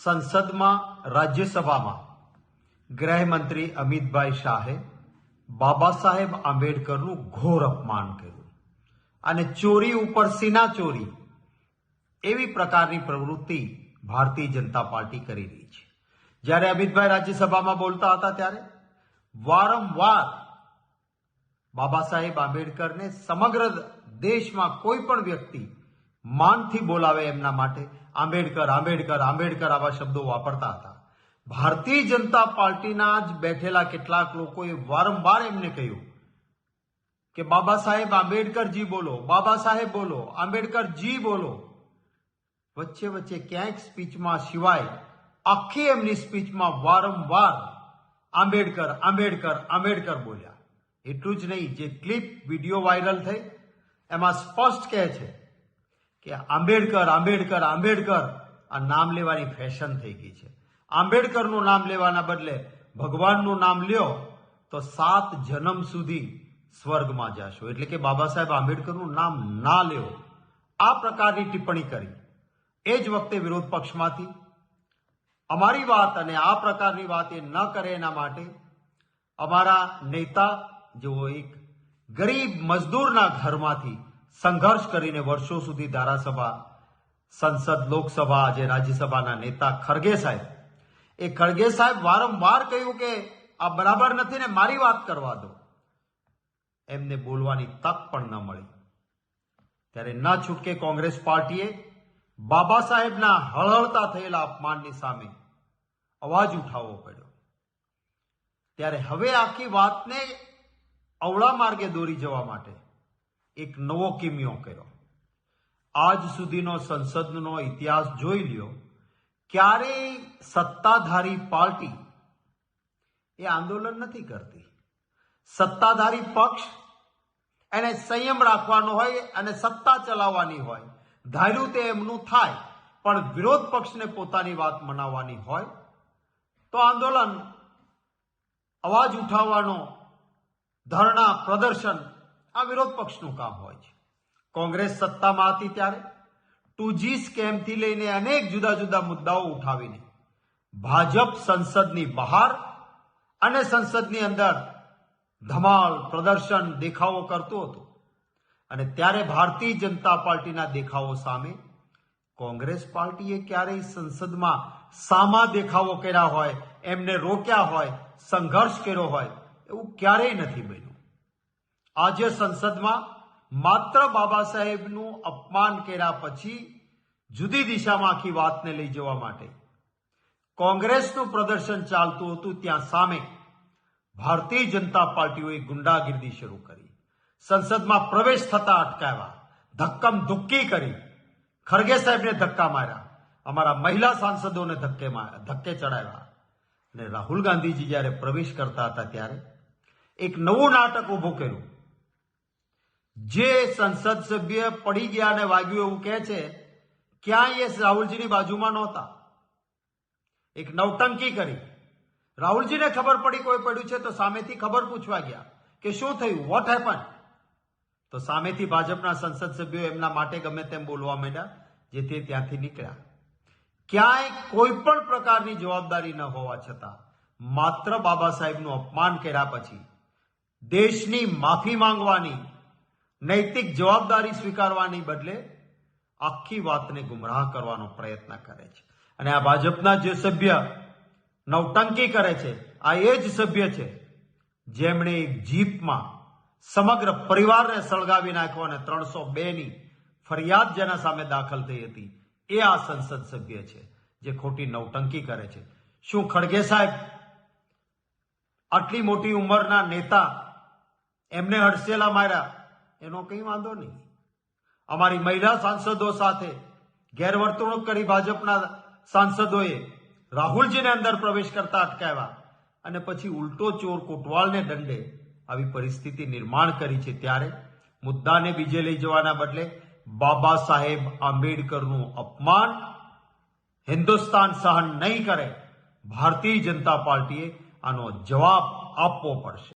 સંસદમાં, રાજ્યસભામાં. ગૃહમંત્રી અમિતભાઈ શાહે બાબા સાહેબ આંબેડકરનું ઘોર અપમાન કર્યું. અને ચોરી ઉપર સીના ચોરી એવી પ્રકારની પ્રવૃત્તિ ભારતીય જનતા પાર્ટી કરી રહી છે. જ્યારે અમિતભાઈ રાજ્યસભામાં બોલતા હતા ત્યારે વારંવાર બાબા સાહેબ આંબેડકરને સમગ્ર દેશમાં કોઈ પણ વ્યક્તિ માનથી બોલાવે એમના માટે. આંબેડકર આંબેડકર આંબેડકર આવા શબ્દો વાપરતા હતા. ભારતીય જનતા પાર્ટીના જ બેઠેલા કેટલાક લોકોએ વારંવાર એમને કહ્યું કે, બાબા સાહેબ, આંબેડકરજી બોલો, બાબા સાહેબ બોલો, આંબેડકરજી બોલો. વચ્ચે વચ્ચે ક્યાંક સ્પીચમાં સિવાય આખી એમની સ્પીચમાં વારંવાર આંબેડકર આંબેડકર આંબેડકર બોલ્યા. એટલું જ નહીં, જે ક્લિપ વીડિયો વાયરલ થઈ, એમાં સ્પષ્ટ કહે છે કે આંબેડકર આંબેડકર આંબેડકર. આ નામ લેવાની ફેશન થઈ ગઈ છે. આંબેડકરનું નામ લેવાના બદલે ભગવાનનું નામ લ્યો તો સાત જન્મ સુધી સ્વર્ગમાં જશો. એટલે કે બાબા સાહેબ આંબેડકરનું નામ ના લ્યો. આ પ્રકારની ટિપ્પણી કરી. એ જ વખતે વિરોધ પક્ષમાંથી અમારી વાત અને આ પ્રકારની વાત એ ન કરે એના માટે અમારા નેતા, જેઓ એક ગરીબ મજદૂરના ઘરમાંથી સંઘર્ષ કરીને વર્ષો સુધી ધારાસભા, સંસદ, લોકસભા, આજે રાજ્યસભાના નેતા ખરગે સાહેબ. એ ખડગે સાહેબ વારંવાર કહ્યું કે આ બરાબર નથી ને મારી વાત કરવા દો. એમને બોલવાની તક પણ ન મળી. ત્યારે ન છૂટકે કોંગ્રેસ પાર્ટીએ બાબા સાહેબના હળહળતા થયેલા અપમાનની સામે અવાજ ઉઠાવવો પડ્યો. ત્યારે હવે આખી વાતને અવળા માર્ગે દોરી જવા માટે એક નવો કિમિયો કર્યો. આજ સુધીનો સંસદનો ઇતિહાસ જોઈ લ્યો. ક્યારેય સત્તાધારી પાર્ટી એ આંદોલન નથી કરતી. સત્તાધારી પક્ષ એને સંયમ રાખવાનો હોય અને સત્તા ચલાવવાની હોય. ધાર્યું તે એમનું થાય, પણ વિરોધ પક્ષને પોતાની વાત મનાવવાની હોય તો આંદોલન અવાજ ઉઠાવવાનો, ધરણા પ્રદર્શન આ વિરોધ પક્ષનું કામ હોય છે. કોંગ્રેસ સત્તામાં હતી ત્યારે ટુજી સ્કેમથી લઈને અનેક જુદા જુદા મુદ્દાઓ ઉઠાવીને ભાજપ સંસદની બહાર અને સંસદની અંદર ધમાલ, પ્રદર્શન, દેખાવો કરતું હતું. અને ત્યારે ભારતીય જનતા પાર્ટીના દેખાવો સામે કોંગ્રેસ પાર્ટીએ ક્યારેય સંસદમાં સામા દેખાવો કર્યા હોય, એમને રોક્યા હોય, સંઘર્ષ કર્યો હોય, એવું ક્યારેય નથી બન્યું. આજે સંસદમાં માત્ર બાબા સાહેબનું અપમાન કર્યા પછી જુદી દિશામાં આખી વાતને લઈ જવા માટે કોંગ્રેસનું પ્રદર્શન ચાલતું હતું ત્યાં સામે. ભારતીય જનતા પાર્ટીઓએ ગુંડાગીર્દી શરૂ કરી. સંસદમાં પ્રવેશ થતા અટકાવ્યા. ધક્કમ ધુક્કી કરી. ખરગે સાહેબને ધક્કા માર્યા. અમારા મહિલા સાંસદોને ધક્કે ધક્કે ચડાવ્યા. અને રાહુલ ગાંધીજી જ્યારે પ્રવેશ કરતા હતા ત્યારે એક નવું નાટક ઊભું કર્યું. જે સંસદ સભ્ય પડી ગયા અને વાગ્યું એવું કહે છે, ક્યાંય એ રાહુલજીની બાજુમાં નહોતા. એક નવટંકી કરી. રાહુલજીને ખબર પડી કોઈ પડ્યું છે તો સામેથી ખબર પૂછવા ગયા કે શું થયું વોટ હેપન તો સામેથી ભાજપના સંસદ સભ્યો એમના માટે ગમે તેમ બોલવા માંડ્યા, જેથી ત્યાંથી નીકળ્યા. ક્યાંય કોઈ પણ પ્રકારની જવાબદારી ન હોવા છતાં, માત્ર બાબા સાહેબનું અપમાન કર્યા પછી, દેશની માફી માંગવાની નૈતિક જવાબદારી સ્વીકારવાની બદલે આખી વાતને ગુમરાહ કરવાનો પ્રયત્ન કરે છે. અને આ ભાજપના જે સભ્ય નવટંકી કરે છે, આ એ જ સભ્ય છે, જેમણે એક જીપમાં સમગ્ર પરિવારને સળગાવી નાખ્યો અને ત્રણસો બે ની ફરિયાદ જેના સામે દાખલ થઈ હતી, એ આ સંસદ સભ્ય છે, જે ખોટી નવટંકી કરે છે. શું ખડગે સાહેબ, આટલી મોટી ઉંમરના નેતા એમને હડસેલા માર્યા? એનો કંઈ વાંધો નહીં. અમારી મહિલા સાંસદો સાથે ગેરવર્તણૂક કરી ભાજપના સાંસદોએ રાહુલજીને અંદર પ્રવેશ કરતા અટકાવ્યા અને પછી ઉલટો ચોર કોટવાલને દંડે આવી પરિસ્થિતિ નિર્માણ કરી છે ત્યારે મુદ્દાને બીજે લઈ જવાના બદલે બાબા સાહેબ આંબેડકરનું અપમાન હિન્દુસ્તાન સહન નહીં કરે, ભારતીય જનતા પાર્ટીએ આનો જવાબ આપવો પડશે.